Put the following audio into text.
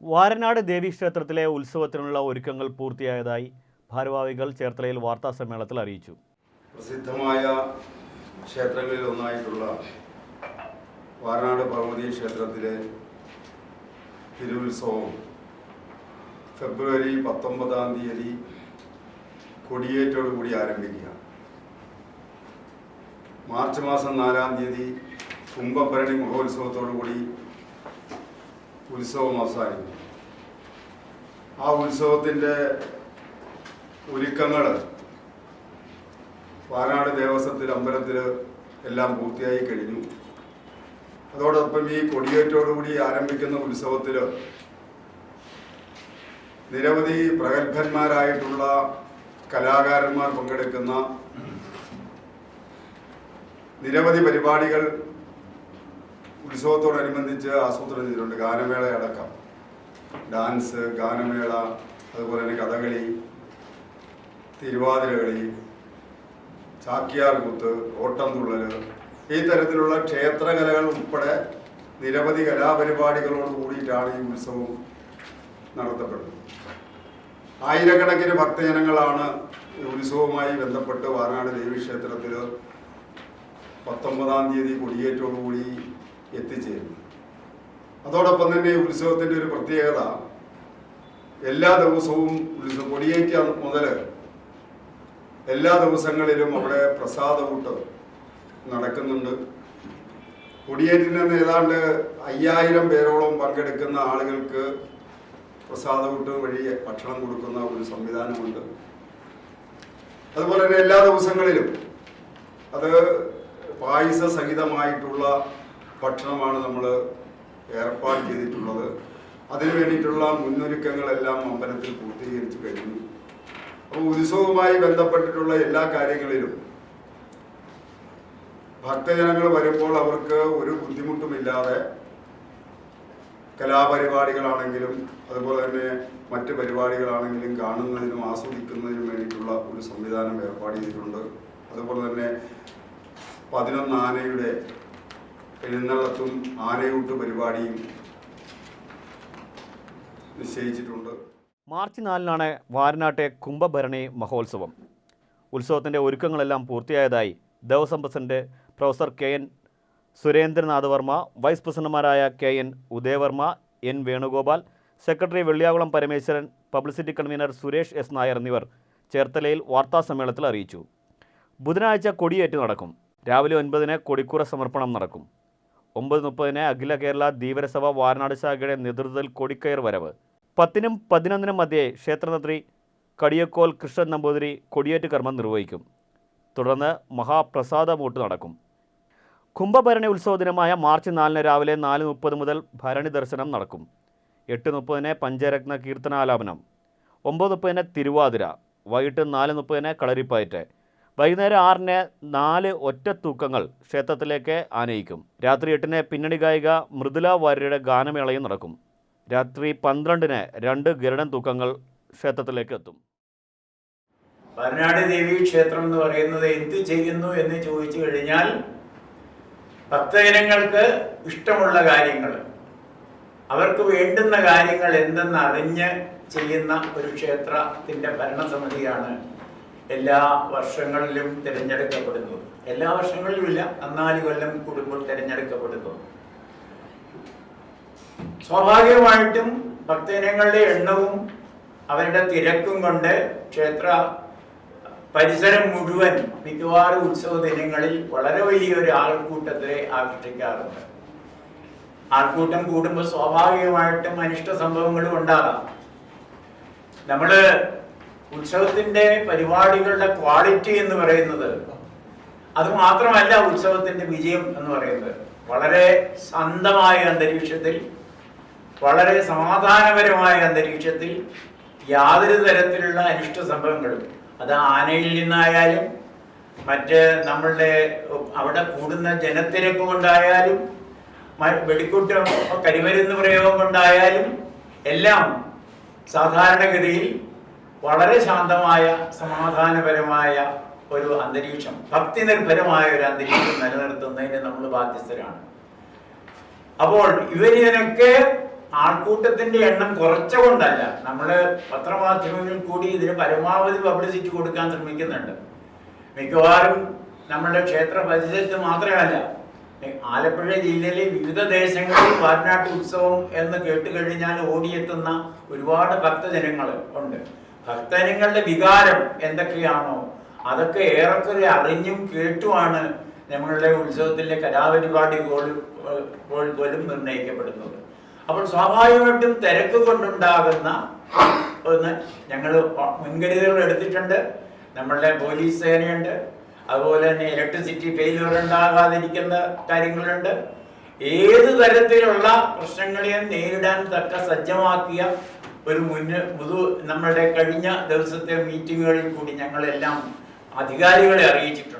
വാരനാട് ദേവീക്ഷേത്രത്തിലെ ഉത്സവത്തിനുള്ള ഒരുക്കങ്ങൾ പൂർത്തിയായതായി ഭാരവാഹികൾ ചേർത്തലയിൽ വാർത്താ സമ്മേളനത്തിൽ അറിയിച്ചു. പ്രസിദ്ധമായ ക്ഷേത്രങ്ങളിൽ ഒന്നായിട്ടുള്ള വാരനാട് ഭഗവതി ക്ഷേത്രത്തിലെ തിരുവുത്സവം ഫെബ്രുവരി പത്തൊമ്പതാം തീയതി കൊടിയേറ്റോടുകൂടി ആരംഭിക്കുക മാർച്ച് മാസം നാലാം തീയതി കുംഭഭരണി മഹോത്സവത്തോടുകൂടി ഉത്സവം അവസാനിക്കും ആ ഉത്സവത്തിന്റെ ഒരുക്കങ്ങൾ വാനാട് ദേവസ്വത്തിൽ അമ്പലത്തിൽ എല്ലാം പൂർത്തിയായി കഴിഞ്ഞു. അതോടൊപ്പം ഈ കൊടിയേറ്റോടുകൂടി ആരംഭിക്കുന്ന ഉത്സവത്തിൽ നിരവധി പ്രഗത്ഭന്മാരായിട്ടുള്ള കലാകാരന്മാർ പങ്കെടുക്കുന്ന നിരവധി പരിപാടികൾ ഉത്സവത്തോടനുബന്ധിച്ച് ആസൂത്രണം ചെയ്തിട്ടുണ്ട്. ഗാനമേള അടക്കം. ഡാൻസ് ഗാനമേള അതുപോലെ തന്നെ കഥകളി തിരുവാതിരകളി ചാക്യാർ കൂത്ത് ഓട്ടം തുള്ളൽ ഈ തരത്തിലുള്ള ക്ഷേത്രകലകൾ ഉൾപ്പെടെ നിരവധി കലാപരിപാടികളോട് കൂടിയിട്ടാണ് ഈ ഉത്സവം നടത്തപ്പെടുന്നത്. ആയിരക്കണക്കിന് ഭക്തജനങ്ങളാണ് ഉത്സവവുമായി ബന്ധപ്പെട്ട് വാനാട് ദേവീക്ഷേത്രത്തിൽ പത്തൊമ്പതാം തീയതി കൊടിയേറ്റോടുകൂടി എത്തിച്ചേരുന്നത് അതോടൊപ്പം തന്നെ ഉത്സവത്തിന്റെ ഒരു പ്രത്യേകത എല്ലാ ദിവസവും ഉത്സവം കൊടിയേറ്റ മുതൽ എല്ലാ ദിവസങ്ങളിലും അവിടെ പ്രസാദകൂട്ട് നടക്കുന്നുണ്ട്. കൊടിയേറ്റിന് ഏതാണ്ട് അയ്യായിരം പേരോളം പങ്കെടുക്കുന്ന ആളുകൾക്ക് പ്രസാദകൂട്ട് വഴി ഭക്ഷണം കൊടുക്കുന്ന ഒരു സംവിധാനമുണ്ട്. അതുപോലെ തന്നെ എല്ലാ ദിവസങ്ങളിലും അത് പായസ സഹിതമായിട്ടുള്ള ഭക്ഷണമാണ് നമ്മൾ ഏർപ്പാട് ചെയ്തിട്ടുള്ളത്. അതിനു വേണ്ടിയിട്ടുള്ള മുന്നൊരുക്കങ്ങളെല്ലാം അമ്പലത്തിൽ പൂർത്തീകരിച്ചു കഴിഞ്ഞു. അപ്പോൾ ഉത്സവവുമായി ബന്ധപ്പെട്ടിട്ടുള്ള എല്ലാ കാര്യങ്ങളിലും ഭക്തജനങ്ങൾ വരുമ്പോൾ അവർക്ക് ഒരു ബുദ്ധിമുട്ടുമില്ലാതെ കലാപരിപാടികളാണെങ്കിലും അതുപോലെ തന്നെ മറ്റ് പരിപാടികളാണെങ്കിലും കാണുന്നതിനും ആസ്വദിക്കുന്നതിനും വേണ്ടിയിട്ടുള്ള ഒരു സംവിധാനം ഏർപ്പാട് ചെയ്തിട്ടുണ്ട്. അതുപോലെ തന്നെ പതിനൊന്ന് ആനയുടെ എഴുന്നള്ളത്തും ആനയൂട്ട് പരിപാടിയും നിശ്ചയിച്ചിട്ടുണ്ട്. മാർച്ച് നാലിനാണ് വാരനാട്ടെ കുംഭഭരണി മഹോത്സവം. ഉത്സവത്തിന്റെ ഒരുക്കങ്ങളെല്ലാം പൂർത്തിയായതായി Devaswom president professor K N Surendranath Varma vice പ്രസിഡന്റുമാരായ K N Udayavarma N Venugopal secretary Velliyakulam Parameswaran publicity convener Suresh S Nair എന്നിവർ ചേർത്തലയിൽ വാർത്താസമ്മേളനത്തിൽ അറിയിച്ചു. ബുധനാഴ്ച കൊടിയേറ്റ് നടക്കും. രാവിലെ ഒൻപതിന് കൊടിക്കൂറ സമർപ്പണം നടക്കും. ഒമ്പത് മുപ്പതിന് അഖില കേരള ധീവരസഭ വാരനാട് ശാഖയുടെ നേതൃത്വത്തിൽ കൊടിക്കയർ വരവ്. പത്തിനും പതിനൊന്നിനും മധ്യേ ക്ഷേത്രതന്ത്രി കടിയക്കോൽ കൃഷ്ണൻ നമ്പൂതിരി കൊടിയേറ്റ് കർമ്മം നിർവഹിക്കും. തുടർന്ന് മഹാപ്രസാദമൂട്ട് നടക്കും. കുംഭഭരണി ഉത്സവ ദിനമായ മാർച്ച് നാലിന് രാവിലെ നാല് മുപ്പത് മുതൽ ഭരണി ദർശനം നടക്കും. എട്ട് മുപ്പതിന് പഞ്ചരത്ന കീർത്തനാലാപനം. ഒമ്പത് മുപ്പതിന് തിരുവാതിര. വൈകിട്ട് നാല് മുപ്പതിന് കളരിപ്പയറ്റ്. വൈകുന്നേരം ആറിന് നാല് ഒറ്റ തൂക്കങ്ങൾ ക്ഷേത്രത്തിലേക്ക് ആനയിക്കും. രാത്രി എട്ടിന് പിന്നണി ഗായിക മൃദുല വാര്യരുടെ ഗാനമേളയും നടക്കും. രാത്രി പന്ത്രണ്ടിന് രണ്ട് ഗരുഡൻ തൂക്കങ്ങൾ ക്ഷേത്രത്തിലേക്ക് എത്തും. വയനാട് ദേവി ക്ഷേത്രം എന്ന് പറയുന്നത് എന്ത് ചെയ്യുന്നു എന്ന് ചോദിച്ചു കഴിഞ്ഞാൽ ഭക്തജനങ്ങൾക്ക് ഇഷ്ടമുള്ള കാര്യങ്ങൾ അവർക്ക് വേണ്ടുന്ന കാര്യങ്ങൾ എന്തെന്ന് അറിഞ്ഞ് ചെയ്യുന്ന ഒരു ക്ഷേത്രത്തിന്റെ ഭരണസമിതിയാണ് എല്ലാ വർഷങ്ങളിലും തിരഞ്ഞെടുക്കപ്പെടുന്നു. എല്ലാ വർഷങ്ങളിലുമില്ല അന്നാൽ കൊല്ലം കൂടുമ്പോൾ തിരഞ്ഞെടുക്കപ്പെടുന്നു. സ്വാഭാവികമായിട്ടും ഭക്തജനങ്ങളുടെ എണ്ണവും അവരുടെ തിരക്കും കൊണ്ട് ക്ഷേത്ര പരിസരം മുഴുവൻ മിക്കവാറും ഉത്സവ ദിനങ്ങളിൽ വളരെ വലിയൊരു ആൾക്കൂട്ടത്തെ ആകർഷിക്കാറുണ്ട്. ആൾക്കൂട്ടം കൂടുമ്പോൾ സ്വാഭാവികമായിട്ടും അനിഷ്ട സംഭവങ്ങളും ഉണ്ടാകാം. നമ്മൾ ഉത്സവത്തിന്റെ പരിപാടികളുടെ ക്വാളിറ്റി എന്ന് പറയുന്നത് അത് മാത്രമല്ല ഉത്സവത്തിന്റെ വിജയം എന്ന് പറയുന്നത്. വളരെ സന്തമായ അന്തരീക്ഷത്തിൽ വളരെ സമാധാനപരമായ അന്തരീക്ഷത്തിൽ യാതൊരു തരത്തിലുള്ള അനിഷ്ട സംഭവങ്ങളും അത് ആനയിൽ നിന്നായാലും മറ്റ് നമ്മളുടെ അവിടെ കൂടുന്ന ജനത്തിരക്ക് കൊണ്ടായാലും വെടിക്കൂട്ടം കരിമരുന്ന് പ്രയോഗം കൊണ്ടായാലും എല്ലാം സാധാരണഗതിയിൽ വളരെ ശാന്തമായ സമാധാനപരമായ ഒരു അന്തരീക്ഷം. ഭക്തി നിർഭരമായ ഒരു അന്തരീക്ഷം നിലനിർത്തുന്നതിന് നമ്മൾ ബാധ്യസ്ഥരാണ്. അപ്പോൾ ഇവരിതിനൊക്കെ ആൾക്കൂട്ടത്തിന്റെ എണ്ണം കുറച്ചുകൊണ്ടല്ല നമ്മൾ പത്രമാധ്യമങ്ങളിൽ കൂടി ഇതിന് പരമാവധി പബ്ലിസിറ്റി കൊടുക്കാൻ ശ്രമിക്കുന്നുണ്ട്. മിക്കവാറും നമ്മുടെ ക്ഷേത്ര പരിസരത്ത് മാത്രമല്ല ആലപ്പുഴ ജില്ലയിലെ വിവിധ ദേശങ്ങളിൽ വാരനാട്ട് ഉത്സവം എന്ന് കേട്ടുകഴിഞ്ഞാൽ ഓടിയെത്തുന്ന ഒരുപാട് ഭക്തജനങ്ങൾ ഉണ്ട്. ഭക്തജനങ്ങളുടെ വികാരം എന്തൊക്കെയാണോ അതൊക്കെ ഏറെക്കുറെ അറിഞ്ഞും കേട്ടുമാണ് നമ്മളുടെ ഉത്സവത്തിലെ കലാപരിപാടി പോലും പോലും നിർണയിക്കപ്പെടുന്നത്. അപ്പോൾ സ്വാഭാവികമായിട്ടും തിരക്ക് കൊണ്ടുണ്ടാകുന്ന ഒന്ന് ഞങ്ങൾ മുൻകരുതലുകൾ എടുത്തിട്ടുണ്ട്. നമ്മളുടെ പോലീസ് സേനയുണ്ട്. അതുപോലെ തന്നെ ഇലക്ട്രിസിറ്റി ഫെയിലിയർ ഉണ്ടാകാതിരിക്കുന്ന കാര്യങ്ങളുണ്ട്. ഏത് തരത്തിലുള്ള പ്രശ്നങ്ങളെയും നേരിടാൻ തക്ക സജ്ജമാക്കിയ ഒരു മുന്നേ പുതു നമ്മുടെ കഴിഞ്ഞ ദിവസത്തെ മീറ്റിങ്ങുകളിൽ കൂടി ഞങ്ങളെല്ലാം അധികാരികളെ അറിയിച്ചിട്ടുണ്ട്.